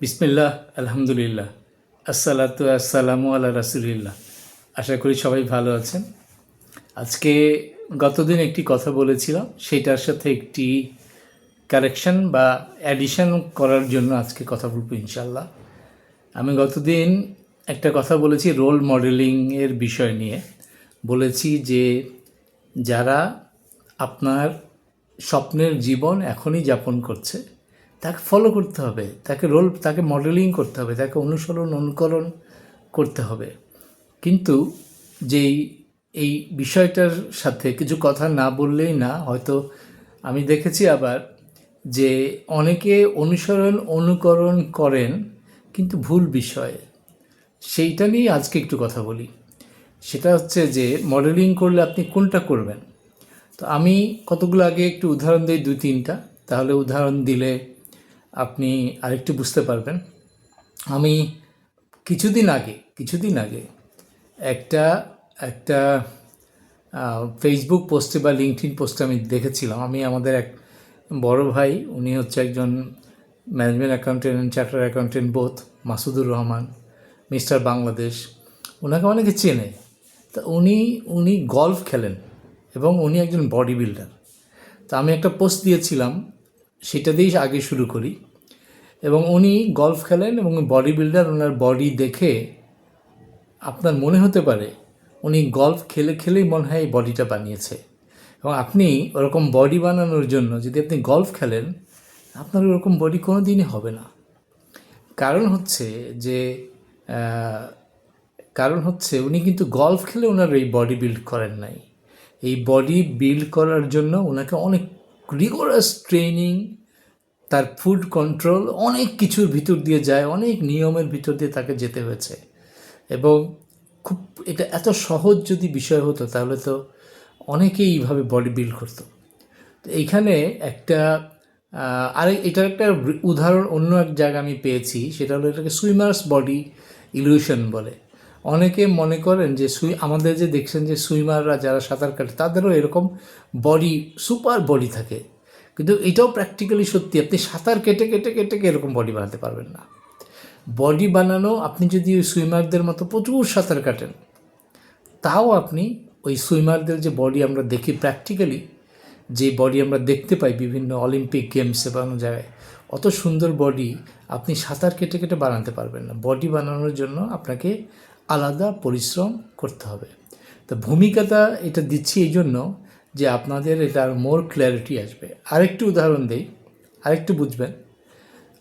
বিসমিল্লাহ, আলহামদুলিল্লাহ, আসসালাতু আসসালামু আল্লাহ রাসুলিল্লাহ। আশা করি সবাই ভালো আছেন। আজকে গতদিন একটি কথা বলেছিলাম সেটার সাথে একটি কারেকশন বা অ্যাডিশন করার জন্য আজকে কথা বলব ইনশাল্লাহ আমি গতদিন একটা কথা বলেছি রোল মডেলিংয়ের বিষয় নিয়ে। বলেছি যে যারা আপনার স্বপ্নের জীবন এখনই যাপন করছে তাকে ফলো করতে হবে, তাকে রোল তাকে মডেলিং করতে হবে, তাকে অনুসরণ, অনুকরণ করতে হবে। কিন্তু যেই, এই বিষয়টার সাথে কিছু কথা না বললেই না, হয়তো আমি দেখেছি আবার যে অনেকে অনুসরণ, অনুকরণ করেন কিন্তু ভুল বিষয়ে। সেইটা নিয়ে আজকে একটু কথা বলি। সেটা হচ্ছে যে মডেলিং করলে আপনি কোনটা করবেন? তো আমি কতগুলো আগে একটু উদাহরণ দিই, দুই, তিনটা। তাহলে উদাহরণ দিলে আপনি আরেকটু বুঝতে পারবেন। আমি কিছুদিন আগে কিছুদিন আগে একটা একটা ফেসবুক পোস্টে বা লিঙ্কডিন পোস্টে আমি দেখেছিলাম। আমি আমাদের এক বড় ভাই, উনি হচ্ছে একজন ম্যানেজমেন্ট অ্যাকাউন্টেন্ট চার্টার অ্যাকাউন্টেন্ট বোধ মাসুদুর রহমান, মিস্টার বাংলাদেশ। ওনাকে অনেকে চেনে। তা উনি উনি গলফ খেলেন এবং উনি একজন বডি বিল্ডার তা আমি একটা পোস্ট দিয়েছিলাম, সেটা দিয়েই আগে শুরু করি। এবং উনি গলফ খেলেন এবং বডি বিল্ডার ওনার বডি দেখে আপনার মনে হতে পারে উনি গলফ খেলে খেলেই মনে হয় এই বডিটা বানিয়েছে। এবং আপনি ওরকম বডি বানানোর জন্য যদি আপনি গলফ খেলেন, আপনার ওরকম বডি কোনো দিনই হবে না। কারণ হচ্ছে যে কারণ হচ্ছে উনি কিন্তু গলফ খেলে ওনার এই বডি বিল্ড করেন নাই। এই বডি বিল্ড করার জন্য ওনাকে অনেক রিগোরাস ট্রেনিং তার ফুড কন্ট্রোল অনেক কিছুর ভিতর দিয়ে যায়, অনেক নিয়মের ভিতর দিয়ে তাকে যেতে হয়েছে। এবং খুব, এটা এত সহজ যদি বিষয় হতো, তাহলে তো অনেকেই এইভাবে বডি বিল্ড করতো। তো এইখানে একটা আরেক এটার একটা উদাহরণ অন্য এক জায়গা আমি পেয়েছি, সেটা হলো এটাকে সুইমার্স বডি ইলিউশন বলে। অনেকে মনে করেন যে সুই আমাদের যে দেখছেন যে সুইমাররা যারা সাঁতার কাটে, তাদেরও এরকম বডি সুপার বডি থাকে। কিন্তু এটাও প্র্যাকটিক্যালি সত্যি, আপনি সাঁতার কেটে কেটে কেটে এরকম বডি বানাতে পারবেন না। বডি বানানো, আপনি যদি ওই সুইমারদের মতো প্রচুর সাঁতার কাটেন, তাও আপনি ওই সুইমারদের যে বডি আমরা দেখি প্র্যাকটিক্যালি যে বডি আমরা দেখতে পাই বিভিন্ন অলিম্পিক গেমসে বা অন্য জায়গায়, অত সুন্দর বডি আপনি সাঁতার কেটে কেটে বানাতে পারবেন না। বডি বানানোর জন্য আপনাকে আলাদা পরিশ্রম করতে হবে। তো ভূমিকাটা এটা দিচ্ছি এই জন্য যে আপনাদের এটার মোর ক্ল্যারিটি আসবে। আরেকটু উদাহরণ দেই, আরেকটু বুঝবেন।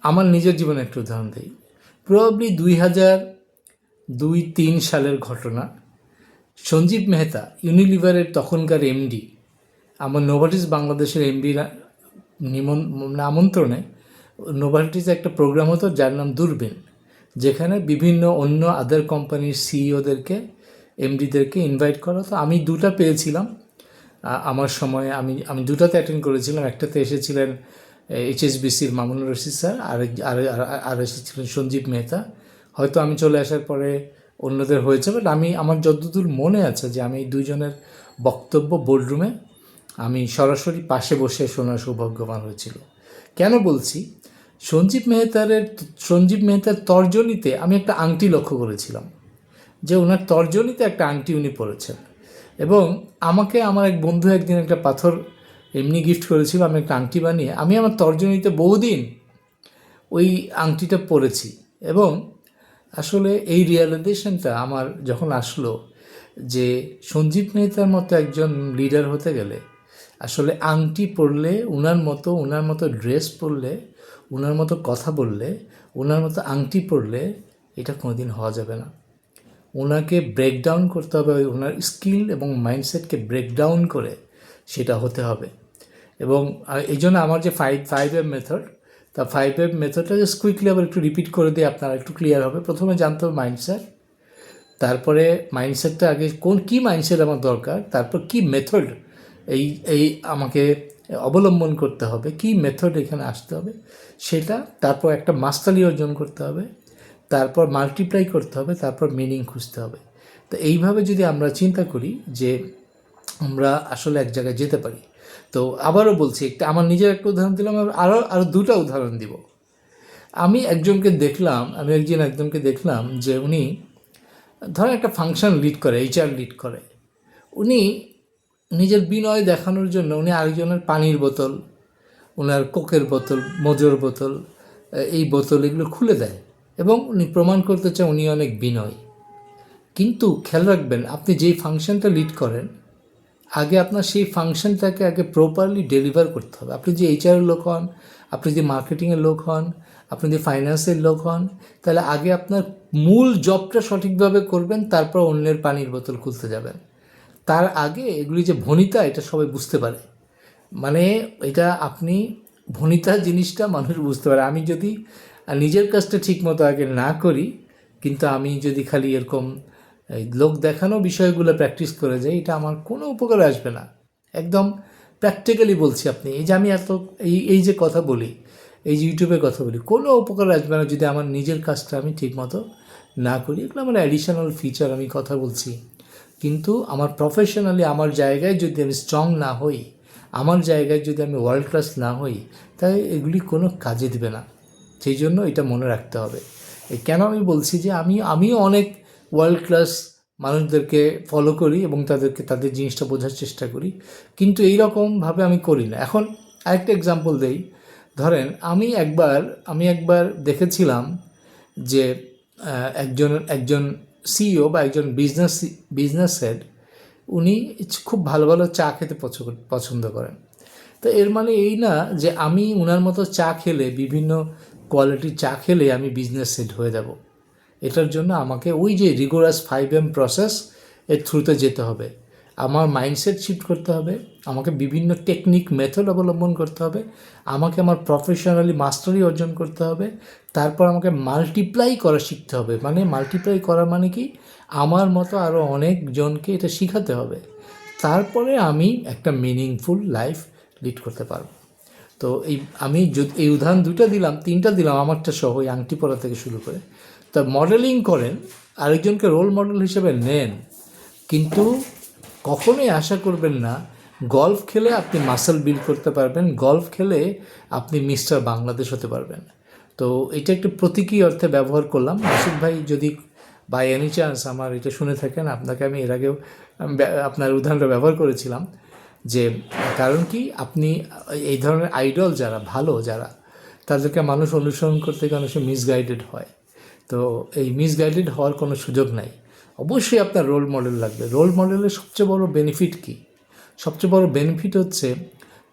আমার নিজের জীবনে একটু উদাহরণ দিই। প্রবাবলি দুই হাজার দুই তিন সালের ঘটনা, সঞ্জীব মেহতা ইউনিলিভারের তখনকার এমডি আমার নোভাটিস বাংলাদেশের এমডি নিমন মানে আমন্ত্রণে নোভাটিসে একটা প্রোগ্রাম হতো যার নাম দূরবীন যেখানে বিভিন্ন অন্য আদার কোম্পানির সিইওদেরকে এমডিদেরকে ইনভাইট করা হতো। আমি দুটা পেয়েছিলাম। আমার সময়ে আমি আমি দুটাতে অ্যাটেন্ড করেছিলাম। একটাতে এসেছিলেন এইচএসবিসির মামুনুর রশিদ স্যার, আর আর এসেছিলেন সঞ্জীব মেহতা। হয়তো আমি চলে আসার পরে অন্যদের হয়েছে বাট আমি, আমার যতদূর মনে আছে যে আমি এই দুজনের বক্তব্য বোর্ডরুমে আমি সরাসরি পাশে বসে শোনার সৌভাগ্যবান হয়েছিল। কেন বলছি? সঞ্জীব মেহতারের, সঞ্জীব মেহতার তর্জনীতে আমি একটা আংটি লক্ষ্য করেছিলাম, যে ওনার তর্জনীতে একটা আংটি উনি পরেছেন। এবং আমাকে আমার এক বন্ধু একদিন একটা পাথর এমনি গিফট করেছিল, আমি একটা আংটি বানিয়ে, আমি আমার তর্জনীতে বহুদিন ওই আংটিটা পরেছি এবং আসলে এই রিয়ালাইজেশনটা আমার যখন আসলো যে সঞ্জীব মেহতার মতো একজন লিডার হতে গেলে, আসলে আংটি পরলে, উনার মতো ওনার মতো ড্রেস পরলে ওনার মতো কথা বললে ওনার মতো আংটি পরলে এটা কোনোদিন হওয়া যাবে না। ওনাকে ব্রেকডাউন করতে হবে, ওই ওনার স্কিল এবং মাইন্ডসেটকে ব্রেকডাউন করে সেটা হতে হবে। এবং এই জন্য আমার যে ফাইভ ফাইভ এম মেথড তা ফাইভ এম মেথডটা জাস্ট কুইকলি আবার একটু রিপিট করে দিয়ে আপনারা একটু ক্লিয়ার হবে। প্রথমে জানতে হবে মাইন্ডসেট তারপরে মাইন্ডসেটটা আগে কোন, কী মাইন্ডসেট আমার দরকার, তারপর কি মেথড এই এই আমাকে অবলম্বন করতে হবে, কি মেথড এখানে আসতে হবে, সেটা, তারপর একটা মাস্টারি অর্জন করতে হবে। তারপর মাল্টিপ্লাই করতে হবে, তারপর মিনিং খুঁজতে হবে। তো এইভাবে যদি আমরা চিন্তা করি যে আমরা আসলে এক জায়গায় যেতে পারি, তো আবারও বলছি, একটা আমার নিজের একটা উদাহরণ দিলাম আরও আরও দুটো উদাহরণ দিব। আমি একজনকে দেখলাম, আমি একজন একজনকে দেখলাম যে উনি, ধরেন একটা ফাংশন লিড করে এইচআর লিড করে। উনি নিজের বিনয় দেখানোর জন্য উনি আরেকজনের পানির বোতল ওনার কোকের বোতল, মজুর বোতল, এই বোতল এগুলো খুলে দেয়। এবং উনি প্রমাণ করতে চান উনি অনেক বিনয়। কিন্তু খেয়াল রাখবেন, আপনি যেই ফাংশনটা লিড করেন, আগে আপনার সেই ফাংশনটাকে আগে প্রপারলি ডেলিভার করতে হবে। আপনি যে এইচআরের লোক হন, আপনি যে মার্কেটিংয়ের লোক হন, আপনি যে ফাইন্যান্সের লোক হন, তাহলে আগে আপনার মূল জবটা সঠিকভাবে করবেন, তারপর অন্যের পানির বোতল খুলতে যাবেন। তার আগে এগুলি যে ভনিতা, এটা সবাই বুঝতে পারে। মানে এটা আপনি ভনিতা জিনিসটা মানুষ বুঝতে পারে। আমি যদি নিজের কাজটা ঠিক মতো আগে না করি, কিন্তু আমি যদি খালি এরকম লোক দেখানো বিষয়গুলো প্র্যাকটিস করে যাই, এটা আমার কোনো উপকারে আসবে না। একদম প্র্যাকটিক্যালি বলছি আপনি, এই যে আমি এত, এই এই যে কথা বলি, এই যে ইউটিউবে কথা বলি, কোনো উপকার আসবে না যদি আমার নিজের কাজটা আমি ঠিকমতো না করি। এগুলো আমার অ্যাডিশনাল ফিচার আমি কথা বলছি। কিন্তু আমার প্রফেশনালি আমার জায়গায় যদি আমি স্ট্রং না হই, আমার জায়গায় যদি আমি ওয়ার্ল্ড ক্লাস না হই, তাই এগুলি কোনো কাজে দেবে না। সেই জন্য এটা মনে রাখতে হবে। কেন আমি বলছি যে আমি, আমিও অনেক ওয়ার্ল্ড ক্লাস মানুষদেরকে ফলো করি এবং তাদেরকে, তাদের জিনিসটা বোঝার চেষ্টা করি। কিন্তু এই রকমভাবে আমি করি না। এখন আরেকটা এক্সাম্পল দেই। ধরেন আমি একবার আমি একবার দেখেছিলাম যে একজন একজন সিইও বা একজন বিজনেস বিজনেস হেড উনি খুব ভালো ভালো চা খেতে পছ- পছন্দ করেন। তো এর মানে এই না যে আমি ওনার মতো চা খেলে বিভিন্ন কোয়ালিটির চা খেলে আমি বিজনেস সেট হয়ে যাব। এটার জন্য আমাকে ওই যে রিগোরাস ফাইভ এম প্রসেস এর থ্রুতে যেতে হবে। আমার মাইন্ডসেট শিফট করতে হবে, আমাকে বিভিন্ন টেকনিক মেথড অবলম্বন করতে হবে, আমাকে আমার প্রফেশনালি মাস্টারি অর্জন করতে হবে, তারপর আমাকে মাল্টিপ্লাই করা শিখতে হবে। মানে মাল্টিপ্লাই করা মানে কি? আমার মতো আরও অনেকজনকে এটা শিখাতে হবে। তারপরে আমি একটা মিনিংফুল লাইফ লিড করতে পারব। তো এই, আমি যদি, এই উদাহরণ দুটো দিলাম, তিনটা দিলাম, আমারটা সহ ওই আংটি পরা থেকে শুরু করে। তা মডেলিং করেন, আরেকজনকে রোল মডেল হিসেবে নেন, কিন্তু কখনোই আশা করবেন না গলফ খেলে আপনি মাসেল বিল্ড করতে পারবেন গলফ খেলে আপনি মিস্টার বাংলাদেশ হতে পারবেন। তো এটা একটু প্রতীকী অর্থে ব্যবহার করলাম। মাসুদ ভাই যদি বাই এনি চান্স আমার এটা শুনে থাকেন, আপনাকে আমি এর আগেও আপনার উদাহরণটা ব্যবহার করেছিলাম। যে, কারণ কি? আপনি, এই ধরনের আইডল যারা, ভালো যারা, তাদেরকে মানুষ অনুসরণ করতে গিয়ে অনেক মিসগাইডেড হয়। তো এই মিসগাইডেড হওয়ার কোনো সুযোগ নাই। অবশ্যই আপনার রোল মডেল লাগবে। রোল মডেলের সবচেয়ে বড় বেনিফিট কী? সবচেয়ে বড় বেনিফিট হচ্ছে,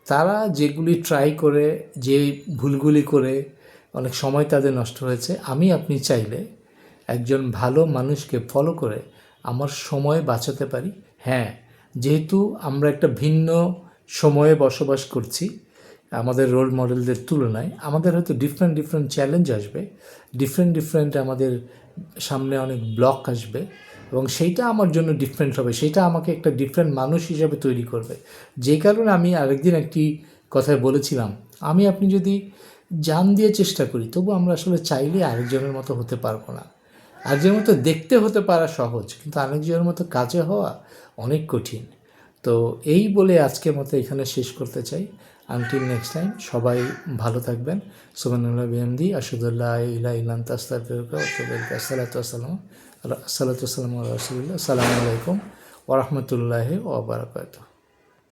তারা যেগুলি ট্রাই করে, যে ভুলগুলি করে, অনেক সময় তাদের নষ্ট হয়েছে। আমি, আপনি চাইলে একজন ভালো মানুষকে ফলো করে আমার সময় বাঁচাতে পারি। হ্যাঁ যেহেতু আমরা একটা ভিন্ন সময়ে বসবাস করছি, আমাদের রোল মডেলদের তুলনায়, আমাদের হয়তো ডিফারেন্ট ডিফারেন্ট চ্যালেঞ্জ আসবে ডিফারেন্ট ডিফারেন্ট আমাদের সামনে অনেক ব্লক আসবে এবং সেইটা আমার জন্য ডিফারেন্ট হবে সেটা আমাকে একটা ডিফারেন্ট মানুষ হিসাবে তৈরি করবে। যে কারণে আমি আরেকদিন একটি কথায় বলেছিলাম, আমি আপনি যদি জান দিয়ে চেষ্টা করি, তবু আমরা আসলে চাইলে আরেকজনের মতো হতে পারব না। আরেকজনের মতো দেখতে হতে পারা সহজ, কিন্তু আরেকজনের মতো কাজে হওয়া অনেক কঠিন। তো এই বলে আজকের মতো এখানে শেষ করতে চাই। আনটিল নেক্সট টাইম সবাই ভালো থাকবেন। সুবানুল্লাহ বিএমদি আশুদুল্লাহ ইলা ইলান তাস্তার আসসালাম আসসালাতু আসসালাম রসুল্লাহ সালামু আলাইকুম ওরহমতুল্লাহ ওবরাকাতুহ